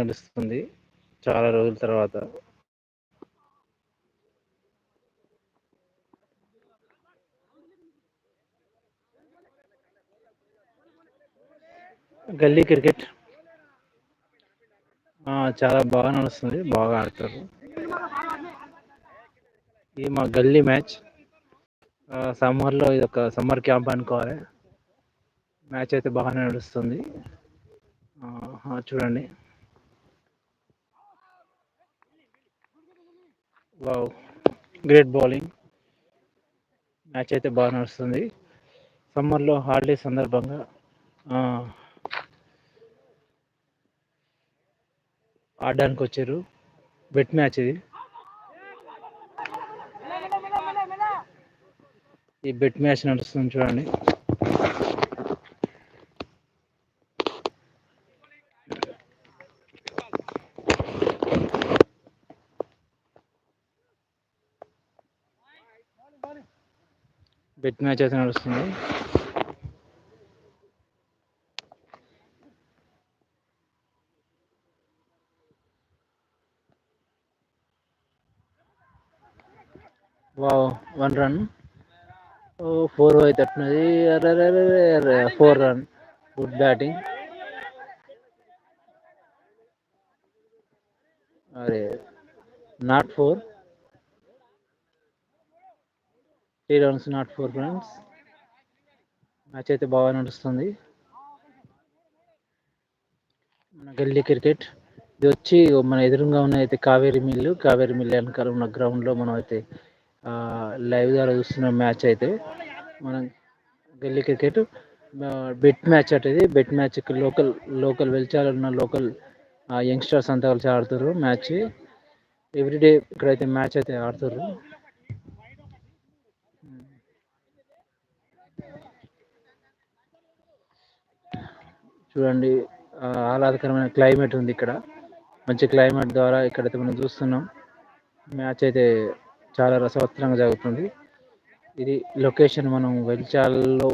నడుస్తుంది. చాలా రోజుల తర్వాత. గల్లీ క్రికెట్. చాలా బాగా నడుస్తుంది. బాగా ఆడతారు. ఇది మా గల్లీ మ్యాచ్. సమ్మర్లో ఇది ఒక సమ్మర్ క్యాంప్ అనుకోవాలి. మ్యాచ్ అయితే బాగానే నడుస్తుంది. చూడండి. వావ్ గ్రేట్ బౌలింగ్ మ్యాచ్ అయితే బాగా నడుస్తుంది. సమ్మర్లో హాలిడే సందర్భంగా ఆడడానికి వచ్చారు. బెట్ మ్యాచ్ ఇది. ఈ బెట్ మ్యాచ్ నడుస్తుంది చూడండి. బెట్ మ్యాచ్ అయితే నడుస్తుంది. Wow one run. ఫోర్ అయితే అట్టినది అరే ఫోర్ రన్. Good batting. అరే not four. Three runs not four runs match అయితే బాగా నడుస్తుంది. మన గల్లీ క్రికెట్. ఇది వచ్చి మన ఎదురుగా ఉన్న అయితే కావేరి మిల్లు. కావేరి మిల్లు వెనకాల ఉన్న గ్రౌండ్లో మనం అయితే లైవ్ ద్వారా చూస్తున్న మ్యాచ్ అయితే మనం గల్లీ క్రికెట్. బెట్ మ్యాచ్ అట bet match local local Velichala ఉన్న లోకల్ యంగ్స్టర్స్ అంతా కలిసి ఆడుతారు మ్యాచ్ ఎవ్రీడే ఇక్కడైతే మ్యాచ్ అయితే ఆడుతారు చూడండి ఆహ్లాదకరమైన క్లైమేట్ ఉంది ఇక్కడ. మంచి క్లైమేట్ ద్వారా ఇక్కడైతే మనం చూస్తున్నాం. మ్యాచ్ అయితే చాలా రసవత్తరంగా జరుగుతుంది. ఇది లొకేషన్ మనం వెల్చాల్లో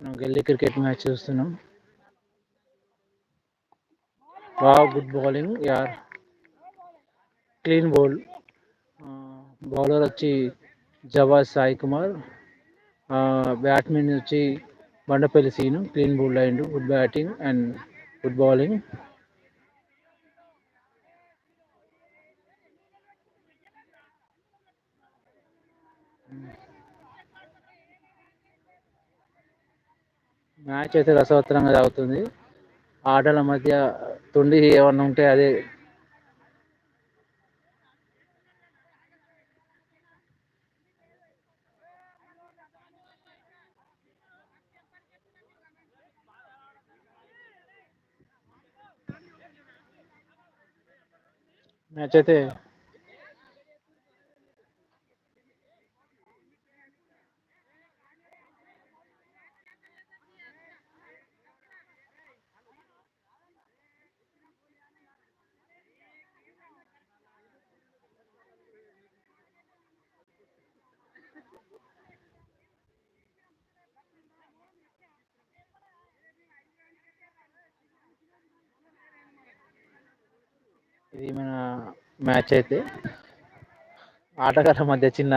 మనం గల్లీ క్రికెట్ మ్యాచ్ చూస్తున్నాం. బా గుడ్ బౌలింగ్ యార్. Clean bowl. బౌలర్ వచ్చి జవాజ్ సాయి కుమార్ బ్యాట్మెన్ వచ్చి బండపల్లి సీను క్లీన్ బౌల్ అయిండు good batting and good bowling. Match అయితే రసవత్తరంగా సాగుతుంది ఆటల మధ్య తుండి ఏమన్నా ఉంటే అదే మ్యాచ్ అయితే ఇది మన మ్యాచ్ అయితే ఆటగాళ్ళ మధ్య చిన్న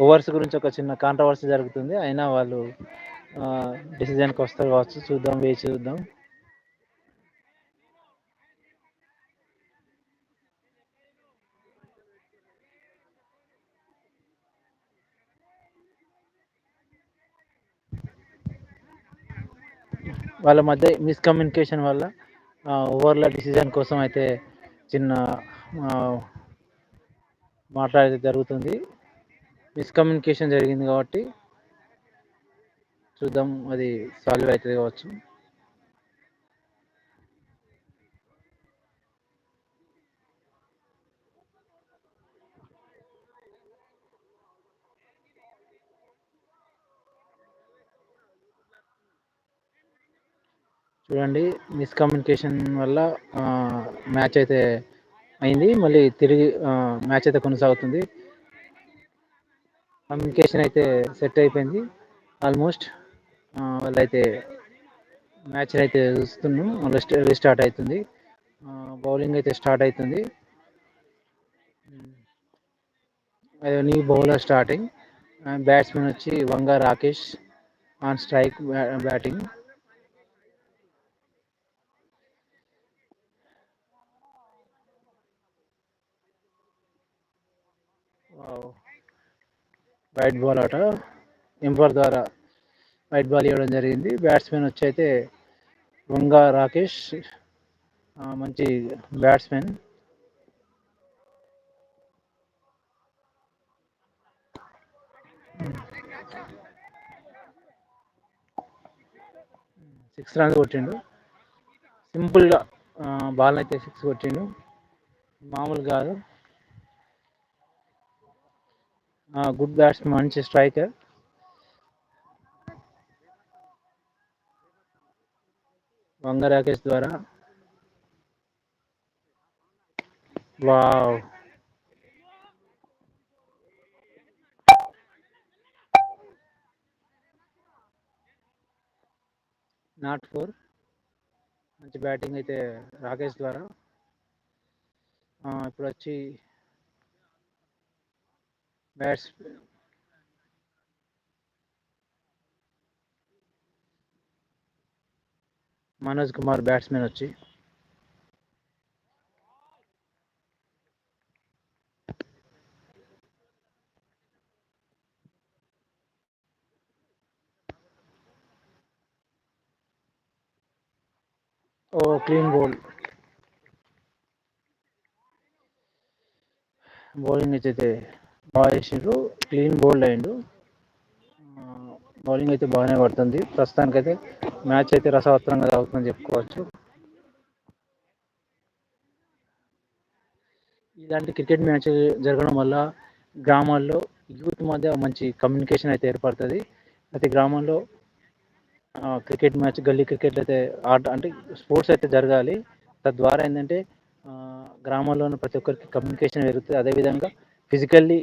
ఓవర్స్ గురించి ఒక చిన్న కాంట్రవర్సీ జరుగుతుంది. అయినా వాళ్ళు డిసిజన్కి వస్తారు కావచ్చు. చూద్దాం వేచి చూద్దాం. వాళ్ళ మధ్య మిస్కమ్యూనికేషన్ వల్ల ఓవర్ల డిసిజన్ కోసం అయితే చిన్న మాట్లాడేది జరుగుతుంది. మిస్కమ్యూనికేషన్ జరిగింది కాబట్టి చూద్దాం అది సాల్వ్ అవుతుంది కావచ్చు. చూడండి మిస్కమ్యూనికేషన్ వల్ల మ్యాచ్ అయితే అయింది. మళ్ళీ తిరిగి మ్యాచ్ అయితే కొనసాగుతుంది. కమ్యూనికేషన్ అయితే సెట్ అయిపోయింది. ఆల్మోస్ట్ వాళ్ళైతే మ్యాచ్ అయితే చూస్తున్నాం రీస్టార్ట్ అవుతుంది. బౌలింగ్ అయితే స్టార్ట్ అవుతుంది. అదే న్యూ బౌలర్ స్టార్టింగ్ బ్యాట్స్మెన్ వచ్చి Vanga Rakesh on strike batting white ball ఆట. ఎంపర్ ద్వారా వైట్ బాల్ ఇవ్వడం జరిగింది. బ్యాట్స్మెన్ వచ్చి అయితే వంగ రాకేష్. మంచి బ్యాట్స్మెన్. సిక్స్ రన్స్ కొట్టిండు. సింపుల్గా బాల్ అయితే సిక్స్ కొట్టిండు. మామూలు కాదు. గుడ్ బ్యాట్స్మెన్ మంచి స్ట్రైకర్. వంగ రాకేష్ ద్వారా. వావ్. Not four. మంచి బ్యాటింగ్ అయితే రాకేష్ ద్వారా. ఇప్పుడు వచ్చి బ్యాట్స్ మనోజ్ కుమార్ బ్యాట్స్మెన్ వచ్చి. ఓ క్లీన్ బౌల్. బౌలింగ్ అయితే బాగా వేసిండ్రు క్లీన్ బౌల్డ్ అయిండు బౌలింగ్ అయితే బాగానే పడుతుంది ప్రస్తుతానికైతే మ్యాచ్ అయితే రసవత్తరంగా సాగుతుందని చెప్పుకోవచ్చు. ఇలాంటి క్రికెట్ మ్యాచ్ జరగడం వల్ల గ్రామాల్లో యూత్ మధ్య మంచి కమ్యూనికేషన్ అయితే ఏర్పడుతుంది. ప్రతి గ్రామంలో క్రికెట్ మ్యాచ్ గల్లీ క్రికెట్ అయితే ఆట అంటే స్పోర్ట్స్ అయితే జరగాలి. తద్వారా ఏంటంటే గ్రామంలో ప్రతి ఒక్కరికి కమ్యూనికేషన్ పెరుగుతుంది. అదేవిధంగా ఫిజికల్లీ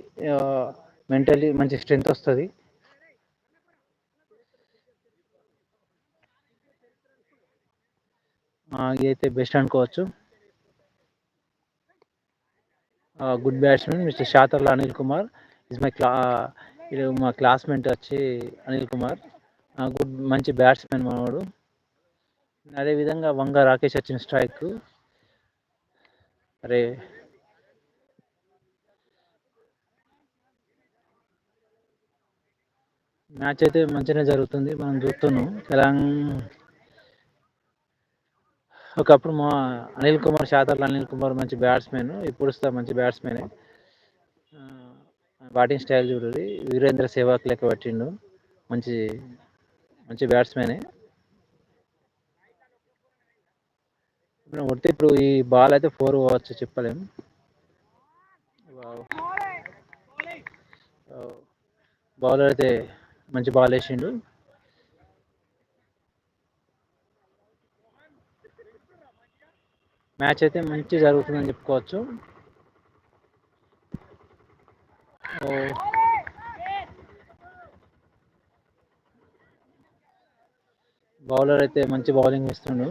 మెంటల్లీ మంచి స్ట్రెంగ్త్ వస్తుంది. అయితే బెస్ట్ అనుకోవచ్చు. Good batsmen mister Shatarla Anil Kumar. Is my క్లా మా క్లాస్మేట్ వచ్చి అనిల్ కుమార్. గుడ్ మంచి బ్యాట్స్మెన్ మనవాడు అదేవిధంగా వంగ రాకేష్ వచ్చిన స్ట్రైక్. అరే మ్యాచ్ అయితే మంచిగానే జరుగుతుంది మనం చూస్తున్నాం. తెలంగాణ ఒకప్పుడు మా అనిల్ కుమార్ శాతర్ అనిల్ కుమార్ మంచి బ్యాట్స్మెన్ ఇప్పుడు మంచి బ్యాట్స్మెన్. బ్యాటింగ్ స్టైల్ చూడండి వీరేంద్ర సేవాక్ లెక్క పట్టిండు. మంచి మంచి బ్యాట్స్మెనే. కొడితే ఇప్పుడు ఈ బాల్ అయితే ఫోర్ పోవచ్చు చెప్పలేము బౌలర్ అయితే మంచి బాల్ వేసిండు. మ్యాచ్ అయితే మంచి జరుగుతుందని చెప్పుకోవచ్చు. బౌలర్ అయితే మంచి బౌలింగ్ ఇస్తుండు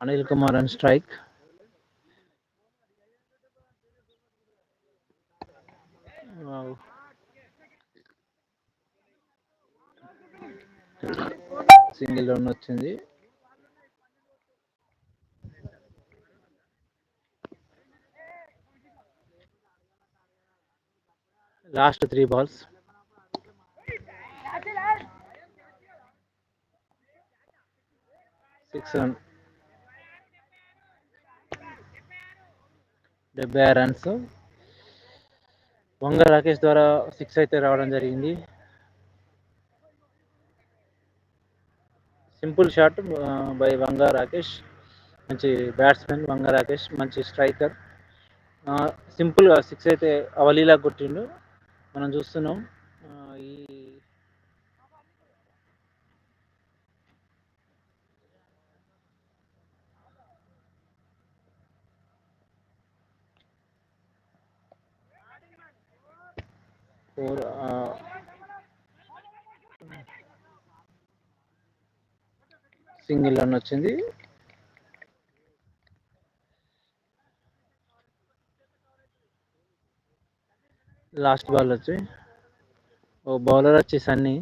Anil Kumar and strike single run వచ్చింది. Last three balls six run డెబ్బై రన్స్ వంగ రాకేష్ ద్వారా సిక్స్ అయితే రావడం జరిగింది. Simple shot by Vanga Rakesh. మంచి బ్యాట్స్మెన్ వంగ రాకేష్ మంచి స్ట్రైకర్. సింపుల్గా సిక్స్ అయితే అవలీలా కొట్టిండు. మనం చూస్తున్నాం ఈ ఫోర్ సింగిల్ రన్ వచ్చింది లాస్ట్ బాల్ వచ్చి ఓ బౌలర్ వచ్చి సన్నీ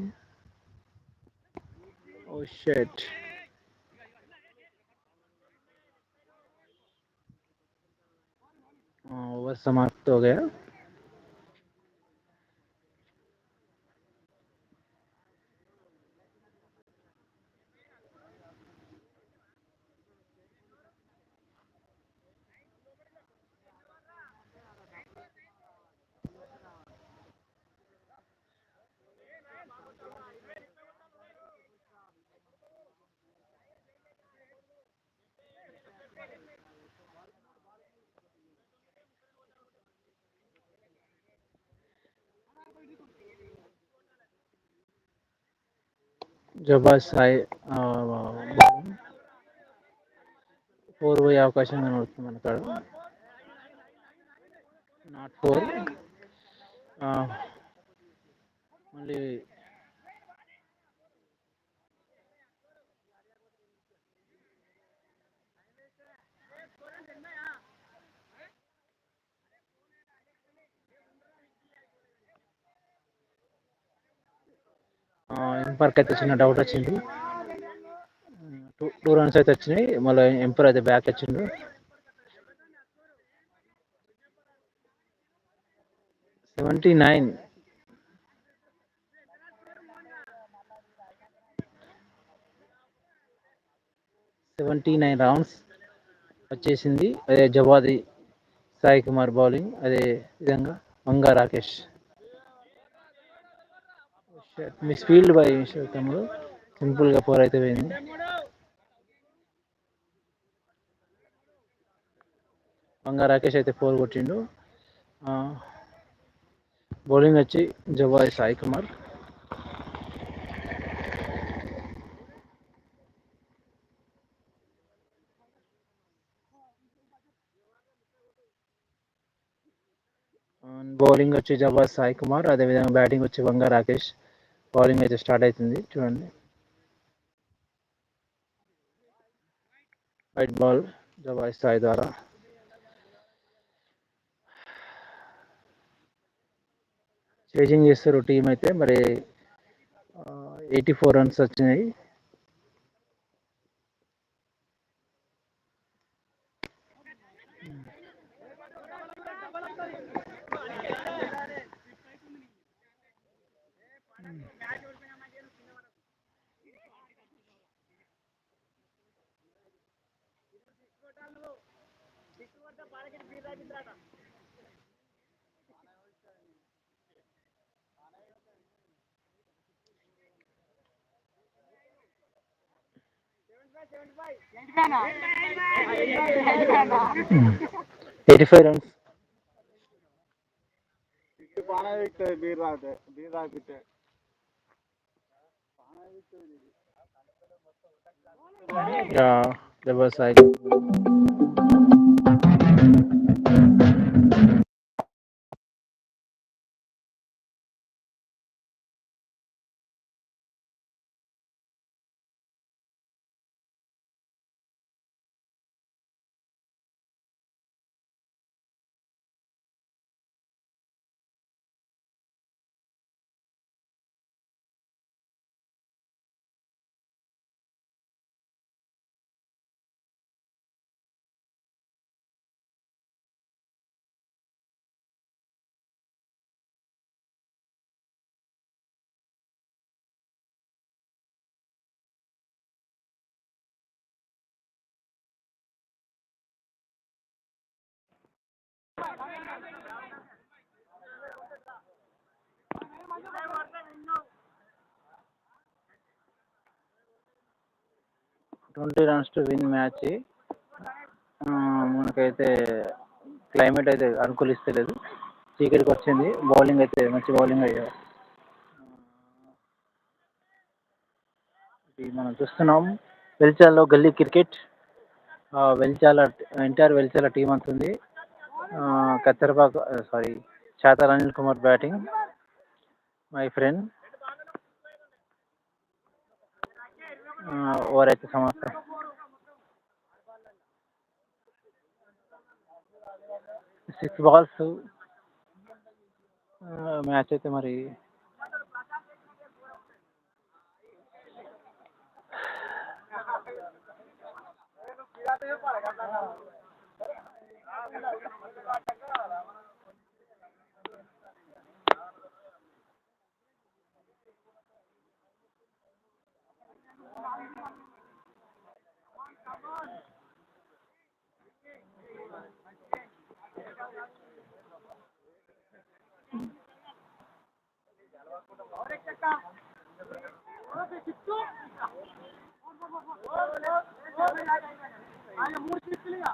ఓ షెట్ ओवर समाप्त हो गया జబాస్ సాయి ఫోర్ పోయే అవకాశం కనబడుతుంది మన కాడ. Not four. మళ్ళీ ఎంపర్కి అయితే చిన్న డౌట్ వచ్చింది. టూ టూ రన్స్ అయితే వచ్చినాయి. మళ్ళీ ఎంపర్ అయితే బ్యాక్ వచ్చిండు. Seventy nine seventy nine rounds వచ్చేసింది. అదే జవాది సాయి కుమార్ బౌలింగ్ అదే విధంగా Manga Rakesh. Misfield by తమ్ముడు. సింపుల్గా ఫోర్ అయితే పోయింది. బంగా రాకేష్ అయితే ఫోర్ కొట్టిండు. బౌలింగ్ వచ్చి జవాయ్ సాయి కుమార్. బౌలింగ్ వచ్చి జవాజ్ సాయి కుమార్. అదేవిధంగా బ్యాటింగ్ వచ్చి వంగ రాకేష్. బౌలింగ్ అయితే స్టార్ట్ అవుతుంది. చూడండి. వైట్ బాల్ జబాయి స్థాయి ద్వారా. చేసింగ్ చేస్తారు టీం అయితే. మరి ఎయిటీ ఫోర్ రన్స్ వచ్చినాయి. Eighty five runs. బీర్ రాతే బీర్ రాపితే Twenty runs to win match. మనకైతే క్లైమేట్ అయితే అనుకూలిస్తలేదు. చీకటికి వచ్చింది. బౌలింగ్ అయితే మంచి బౌలింగ్ అయ్యారు. మనం చూస్తున్నాం. వెల్చాల్లో gully cricket. Velchala NTR Velchala team అంతుంది Katterapaka sorry Chatar Anil Kumar batting my friend over అయితే సమాప్తం సిక్స్ బాల్స్ ಮೂರು ಸಿಕ್ಕಿಲ್ಲ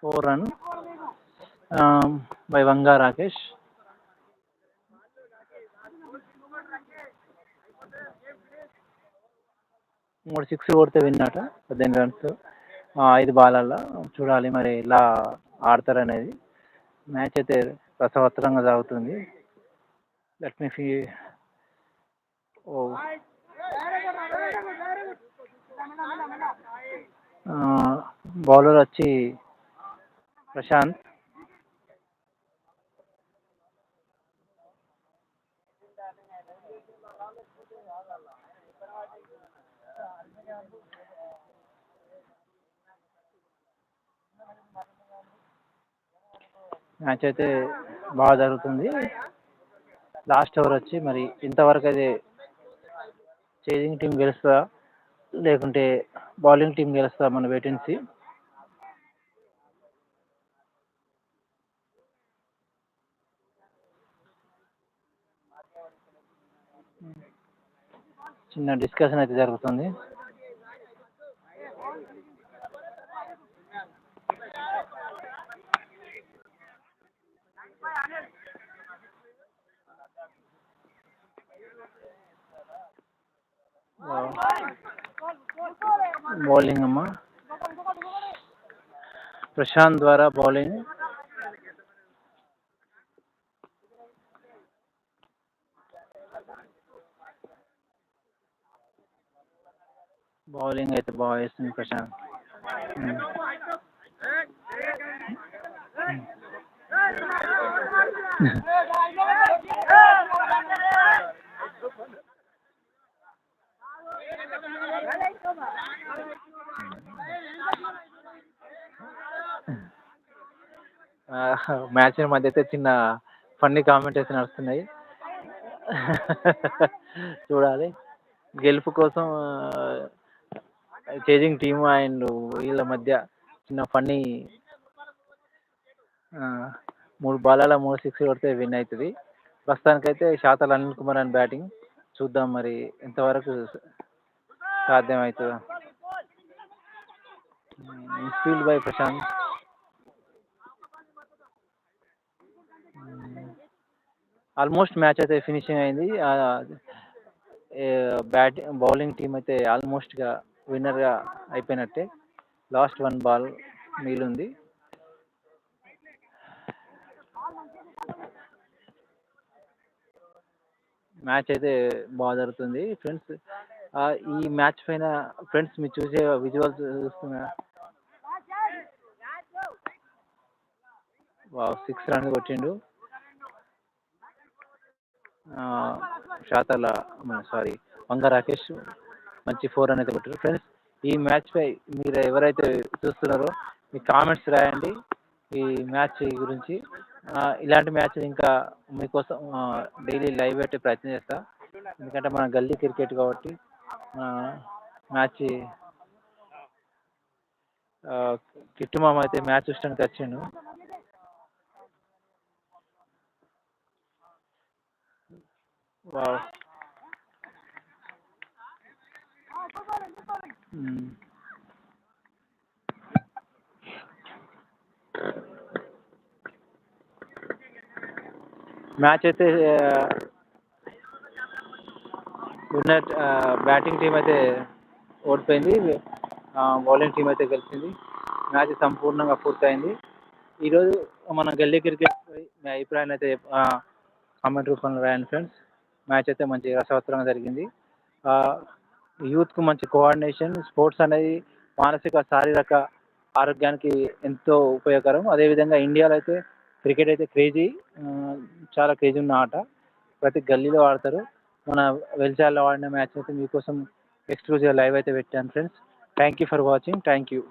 four run. By Vanga Rakesh. మూడు సిక్స్ కొడితే విన్నాట పద్దెనిమిది రన్స్ ఐదు బాలల్లో చూడాలి మరి ఎలా ఆడతారనేది. మ్యాచ్ అయితే రసవత్తరంగా సాగుతుంది. లెట్ మీ ఫీ ఓ. బౌలర్ వచ్చి ప్రశాంత్. మ్యాచ్ అయితే బాగా జరుగుతుంది. లాస్ట్ ఓవర్ వచ్చి మరి ఇంతవరకు అయితే చేజింగ్ టీం గెలుస్తుందా? లేకుంటే బౌలింగ్ టీం గెలుస్తుందా మన వేటెన్సీ? చిన్న డిస్కషన్ అయితే జరుగుతుంది. బౌలింగ్ అమ్మా. ప్రశాంత్ ద్వారా బౌలింగ్ బౌలింగ్ అయితే బాగా వేస్తుంది ప్రశాంత్ మ్యాచ్ మధ్య అయితే చిన్న ఫన్నీ కామెంటేషన్ నడుస్తున్నాయి చూడాలి గెలుపు కోసం చేజింగ్ టీమ్ అండ్ వీళ్ళ మధ్య చిన్న ఫన్నీ మూడు బాలాల మూడు సిక్స్ కొడితే విన్ అవుతుంది ప్రస్తుతానికైతే శాతల్ అనిల్ కుమార్ అని బ్యాటింగ్ చూద్దాం మరి ఎంతవరకు సాధ్యం అవుతుందో misfield by Prashanth almost match అయితే ఫినిషింగ్ అయింది. బ్యాటింగ్ బౌలింగ్ టీం అయితే ఆల్మోస్ట్గా విన్నర్గా అయిపోయినట్టే. లాస్ట్ వన్ బాల్ మిగిలింది. మ్యాచ్ అయితే బాగా జరుగుతుంది. ఫ్రెండ్స్ ఈ మ్యాచ్ పైన ఫ్రెండ్స్ మీరు చూసే విజువల్స్ చూస్తున్నా సిక్స్ రన్ కొట్టిండు. శాతాల సారీ వంగ రాకేష్ మంచి ఫోర్ అనేది కొట్టారు ఫ్రెండ్స్ ఈ మ్యాచ్ పై మీరు ఎవరైతే చూస్తున్నారో మీ కామెంట్స్ రాయండి. ఈ మ్యాచ్ గురించి ఇలాంటి మ్యాచ్ ఇంకా మీకోసం డైలీ లైవ్ పెట్టే ప్రయత్నం చేస్తా. ఎందుకంటే మన గల్లీ క్రికెట్ కాబట్టి మ్యాచ్ కిట్టు మామ అయితే మ్యాచ్ చూడడానికి వచ్చిండు. వావ్ మ్మ్. మ్యాచ్ అయితే ఉన్న బ్యాటింగ్ టీం అయితే ఓడిపోయింది. బౌలింగ్ టీం అయితే గెలిచింది. మ్యాచ్ సంపూర్ణంగా పూర్తయింది. ఈరోజు మన గల్లీ క్రికెట్ మీ అభిప్రాయాన్ని అయితే కామెంట్ రూపంలో రాయండి ఫ్రెండ్స్. మ్యాచ్ అయితే మంచి రసవత్తరంగా జరిగింది. యూత్కు మంచి కోఆర్డినేషన్ స్పోర్ట్స్ అనేది మానసిక శారీరక ఆరోగ్యానికి ఎంతో ఉపయోగకరం. అదేవిధంగా ఇండియాలో అయితే క్రికెట్ అయితే క్రేజీ చాలా క్రేజీ ఉన్న ఆట. ప్రతి గల్లీలో ఆడతారు. మన వెల్చాల్లో ఆడిన మ్యాచ్ అయితే మీకోసం ఎక్స్క్లూజివ్ లైవ్ అయితే పెట్టాను friends. Thank you for watching. Thank you